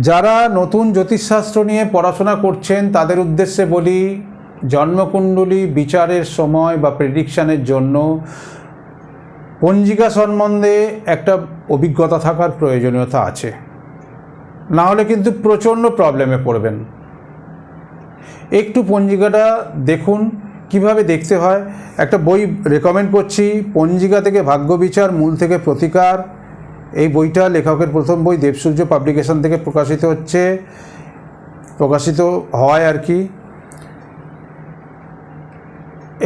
যারা নতুন জ্যোতিষশাস্ত্র নিয়ে পড়াশোনা করছেন, তাদের উদ্দেশ্যে বলি, জন্মকুণ্ডলী বিচারের সময় বা প্রেডিকশানের জন্য পঞ্জিকা সম্বন্ধে একটা অভিজ্ঞতা থাকার প্রয়োজনীয়তা আছে। না হলে কিন্তু প্রচণ্ড প্রবলেমে পড়বেন। একটু পঞ্জিকাটা দেখুন, কীভাবে দেখতে হয়। একটা বই রেকমেন্ড করছি, পঞ্জিকা থেকে ভাগ্য বিচার, মূল থেকে প্রতিকার। এই বইটা লেখকের প্রথম বই দেবসূর্য পাবলিকেশন থেকে প্রকাশিত হচ্ছে, প্রকাশিত হয় আর কি।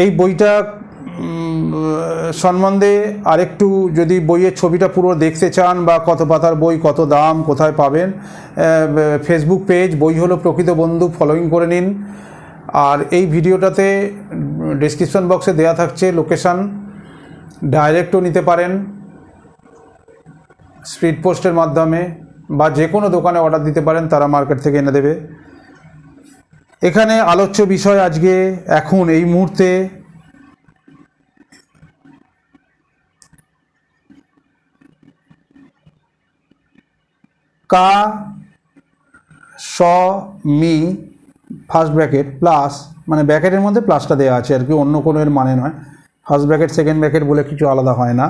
এই বইটা সম্বন্ধে আরেকটু যদি বইয়ের ছবিটা পুরো দেখতে চান বা কত পাতার বই, কত দাম, কোথায় পাবেন ফেসবুক পেজ বই হলো প্রকৃত বন্ধু ফলোইং করে নিন। আর এই ভিডিওটাতে ডিসক্রিপশন বক্সে দেওয়া থাকছে লোকেশান ডাইরেক্টও নিতে পারেন। স্পিড পোস্টের মাধ্যমে বা যে কোনো দোকানে অর্ডার দিতে পারেন, তারা মার্কেট থেকে এনে দেবে। এখানে আলোচ্য বিষয় আজকে এখন, এই মুহূর্তে কা, স, মি ফার্স্ট ব্র্যাকেট প্লাস মানে ব্র্যাকেটের মধ্যে প্লাসটা দেওয়া আছে আর কি, অন্য কোনো এর মানে নয়। ফার্স্ট ব্র্যাকেট সেকেন্ড ব্র্যাকেট বলে কিছু আলাদা হয় না।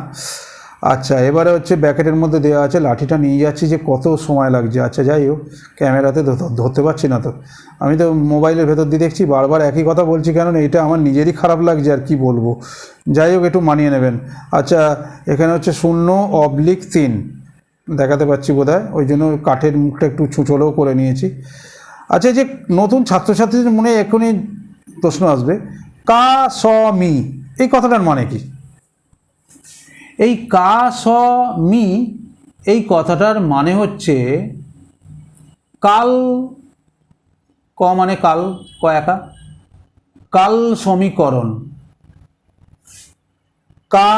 আচ্ছা এবারে হচ্ছে ব্র্যাকেটের মধ্যে দেওয়া আছে, লাঠিটা নিয়ে যাচ্ছি যে কত সময় লাগছে। আচ্ছা যাই হোক, ক্যামেরাতে ধরতে পারছি না তো। আমি তো মোবাইলের ভেতর দিয়ে দেখছি, বারবার একই কথা বলছি কারণ এটা আমার নিজেরই খারাপ লাগছে আর কি বলব। যাই হোক, একটু মানিয়ে নেবেন। আচ্ছা এখানে হচ্ছে শূন্য অবলিক তিন, দেখাতে পাচ্ছি বোধ ওই জন্য কাঠের মুখটা একটু ছুঁচলেও করে নিয়েছি। আচ্ছা যে নতুন ছাত্রছাত্রীদের মনে এখনই প্রশ্ন আসবে, কা, স, মি, এই কথাটার মানে কি? এই কা, স, মি এই কথাটার মানে হচ্ছে কাল, ক মানে কাল, ক একা, কাল সমীকরণ। কা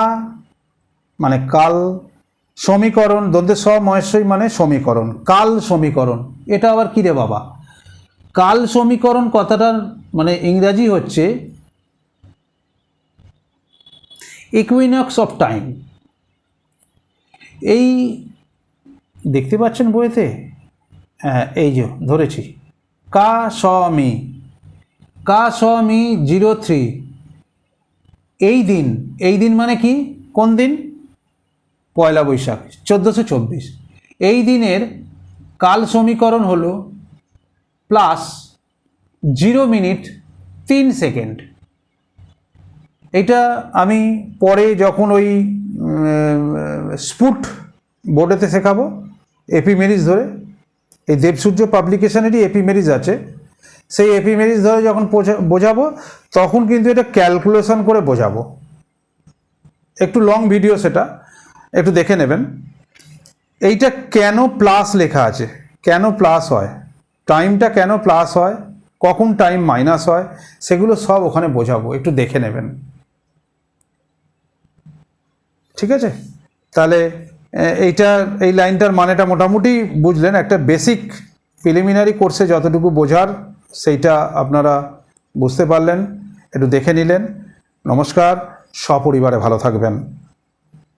মানে কাল সমীকরণ, দন্তে স মহেশ্বই মানে সমীকরণ, কাল সমীকরণ। এটা আবার কী রে বাবা? কাল সমীকরণ কথাটার মানে ইংরাজি হচ্ছে ইকুইনক্স অফ টাইম এই দেখতে পাচ্ছেন বইতে? হ্যাঁ এই যে, ধরেছি। কা স মি। কা স মি জিরো থ্রি। এই দিন এই দিন মানে কি? কোন দিন? পয়লা বৈশাখ, চোদ্দোশো চব্বিশ। এই দিনের কাল সমীকরণ হলো প্লাস জিরো মিনিট তিন সেকেন্ড। এটা আমি পরে যখন ওই স্পুট বোর্ডেতে শেখাবো। এপিমেরিজ ধরে। এই দেবসূর্য পাবলিকেশনেরই এপিমেরিজ আছে। সেই এপিমেরিজ ধরে যখন বোঝা- বোঝাবো, তখন কিন্তু এটা ক্যালকুলেশন করে বোঝাবো। একটু লং ভিডিও সেটা। একটু দেখে নেবেন। এইটা কেন প্লাস লেখা আছে? কেন প্লাস হয়? টাইমটা কেন প্লাস হয়? কখন টাইম মাইনাস হয়? সেগুলো সব ওখানে বোঝাবো। একটু দেখে নেবেন। ঠিক আছে? তাহলে এইটা, এই লাইনটার মানেটা মোটামুটি বুঝলেন, একটা বেসিক প্রিলিমিনারি কোর্সে যতটুকু বোঝার, সেইটা আপনারা বুঝতে পারলেন, একটু দেখে নিলেন। নমস্কার, সপরিবারে ভালো থাকবেন।